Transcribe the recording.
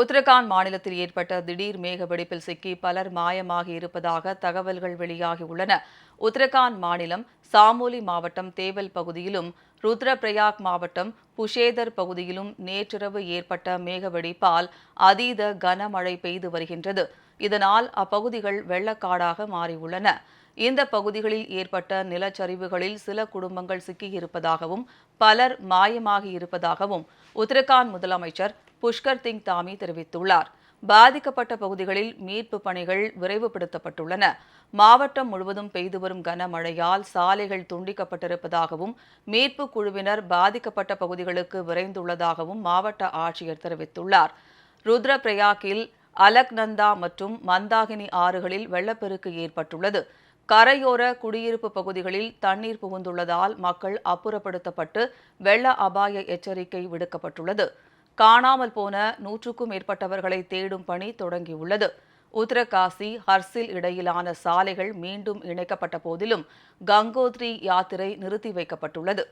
உத்தரகாண்ட் மாநிலத்தில் ஏற்பட்ட திடீர் மேக வெடிப்பில் சிக்கி பலர் மாயமாகி இருப்பதாக தகவல்கள் வெளியாகியுள்ளன உத்தரகாண்ட் மாநிலம் சாமோலி மாவட்டம் தேவல் பகுதியிலும் ருத்ரபிரயாக் மாவட்டம் புஷேதர் பகுதியிலும் நேற்றிரவு ஏற்பட்ட மேகவெடிப்பால் அதீத கனமழை பெய்து வருகின்றது. இதனால் அப்பகுதிகள் வெள்ளக்காடாக மாறியுள்ளன. இந்த பகுதிகளில் ஏற்பட்ட நிலச்சரிவுகளில் சில குடும்பங்கள் சிக்கியிருப்பதாகவும் பலர் மாயமாகி இருப்பதாகவும் உத்தரகாண்ட் முதலமைச்சர் புஷ்கர் சிங் தாமி தெரிவித்துள்ளார். பாதிக்கப்பட்ட பகுதிகளில் மீட்பு பணிகள் விரைவுபடுத்தப்பட்டுள்ளன. மாவட்டம் முழுவதும் பெய்து வரும் கனமழையால் சாலைகள் துண்டிக்கப்பட்டிருப்பதாகவும் மீட்பு குழுவினர் பாதிக்கப்பட்ட பகுதிகளுக்கு விரைந்துள்ளதாகவும் மாவட்ட ஆட்சியர் தெரிவித்துள்ளார். ருத்ரபிரயாக்கில் அலக்நந்தா மற்றும் மந்தாகினி ஆறுகளில் வெள்ளப்பெருக்கு ஏற்பட்டுள்ளது. கரையோர குடியிருப்பு பகுதிகளில் தண்ணீர் புகுந்துள்ளதால் மக்கள் அப்புறப்படுத்தப்பட்டு வெள்ள அபாய எச்சரிக்கை விடுக்கப்பட்டுள்ளது. காணாமல் போன நூற்றுக்கும் மேற்பட்டவர்களை தேடும் பணி தொடங்கியுள்ளது. உத்தரகாசி ஹர்சில் இடையிலான சாலைகள் மீண்டும் இணைக்கப்பட்ட போதிலும் கங்கோத்ரி யாத்திரை நிறுத்தி வைக்கப்பட்டுள்ளது.